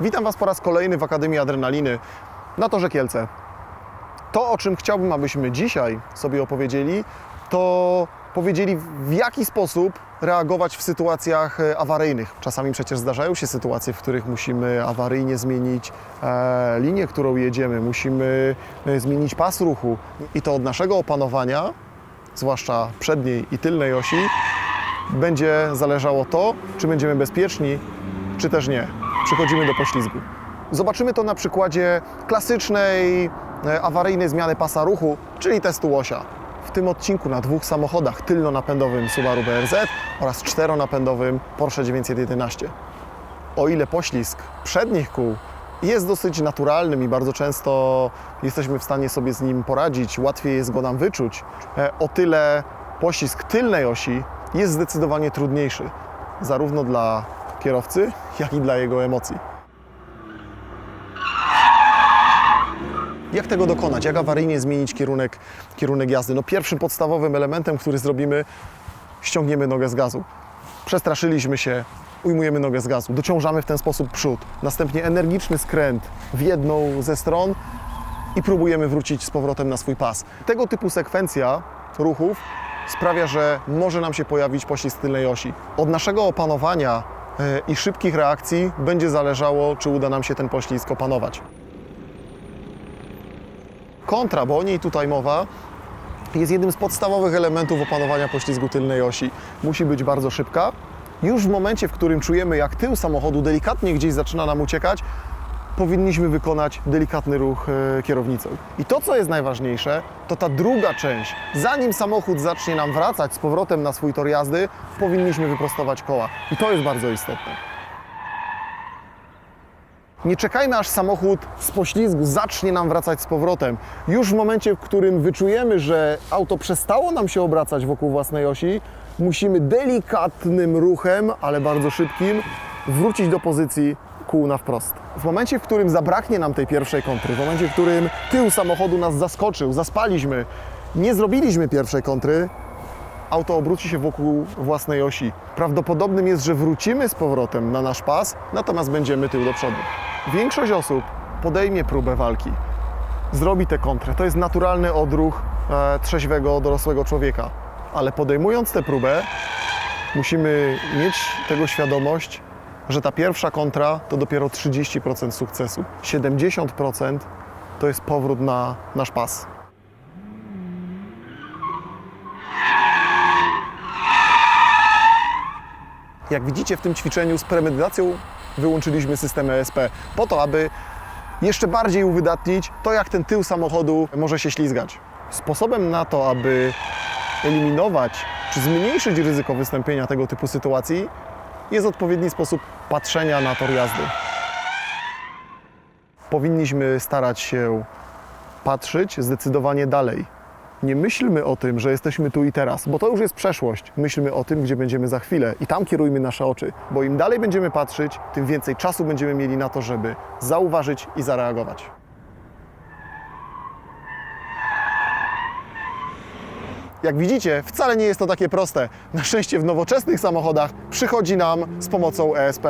Witam Was po raz kolejny w Akademii Adrenaliny na Torze Kielce. To, o czym chciałbym, abyśmy dzisiaj sobie opowiedzieli, to powiedzieli, w jaki sposób reagować w sytuacjach e, awaryjnych. Czasami przecież zdarzają się sytuacje, w których musimy awaryjnie zmienić e, linię, którą jedziemy, musimy e, zmienić pas ruchu i to od naszego opanowania, zwłaszcza przedniej i tylnej osi, będzie zależało to, czy będziemy bezpieczni, czy też nie. Przechodzimy do poślizgu. Zobaczymy to na przykładzie klasycznej e, awaryjnej zmiany pasa ruchu, czyli testu łosia. W tym odcinku na dwóch samochodach tylnonapędowym Subaru BRZ oraz czteronapędowym Porsche 911. O ile poślizg przednich kół jest dosyć naturalnym i bardzo często jesteśmy w stanie sobie z nim poradzić, łatwiej jest go nam wyczuć, e, o tyle poślizg tylnej osi jest zdecydowanie trudniejszy, zarówno dla kierowcy, jak i dla jego emocji. Jak tego dokonać? Jak awaryjnie zmienić kierunek, kierunek jazdy? No pierwszym podstawowym elementem, który zrobimy, ściągniemy nogę z gazu. Przestraszyliśmy się, ujmujemy nogę z gazu, dociążamy w ten sposób przód. Następnie energiczny skręt w jedną ze stron i próbujemy wrócić z powrotem na swój pas. Tego typu sekwencja ruchów sprawia, że może nam się pojawić poślizg tylnej osi. Od naszego opanowania i szybkich reakcji będzie zależało, czy uda nam się ten poślizg opanować. Kontra, bo o niej tutaj mowa, jest jednym z podstawowych elementów opanowania poślizgu tylnej osi. Musi być bardzo szybka. Już w momencie, w którym czujemy, jak tył samochodu delikatnie gdzieś zaczyna nam uciekać, powinniśmy wykonać delikatny ruch e, kierownicą. I to, co jest najważniejsze, to ta druga część. Zanim samochód zacznie nam wracać z powrotem na swój tor jazdy, powinniśmy wyprostować koła. I to jest bardzo istotne. Nie czekajmy, aż samochód z poślizgu zacznie nam wracać z powrotem. Już w momencie, w którym wyczujemy, że auto przestało nam się obracać wokół własnej osi, musimy delikatnym ruchem, ale bardzo szybkim, wrócić do pozycji kół na wprost. W momencie, w którym zabraknie nam tej pierwszej kontry, w momencie, w którym tył samochodu nas zaskoczył, zaspaliśmy, nie zrobiliśmy pierwszej kontry, auto obróci się wokół własnej osi. Prawdopodobnym jest, że wrócimy z powrotem na nasz pas, natomiast będziemy tył do przodu. Większość osób podejmie próbę walki, zrobi tę kontrę. To jest naturalny odruch e, trzeźwego, dorosłego człowieka. Ale podejmując tę próbę, musimy mieć tego świadomość, że ta pierwsza kontra to dopiero 30% sukcesu. 70% to jest powrót na nasz pas. Jak widzicie w tym ćwiczeniu z premedytacją wyłączyliśmy system ESP po to, aby jeszcze bardziej uwydatnić to, jak ten tył samochodu może się ślizgać. Sposobem na to, aby eliminować czy zmniejszyć ryzyko wystąpienia tego typu sytuacji jest odpowiedni sposób patrzenia na tor jazdy. Powinniśmy starać się patrzeć zdecydowanie dalej. Nie myślmy o tym, że jesteśmy tu i teraz, bo to już jest przeszłość. Myślmy o tym, gdzie będziemy za chwilę i tam kierujmy nasze oczy, bo im dalej będziemy patrzeć, tym więcej czasu będziemy mieli na to, żeby zauważyć i zareagować. Jak widzicie, wcale nie jest to takie proste. Na szczęście w nowoczesnych samochodach przychodzi nam z pomocą ESP.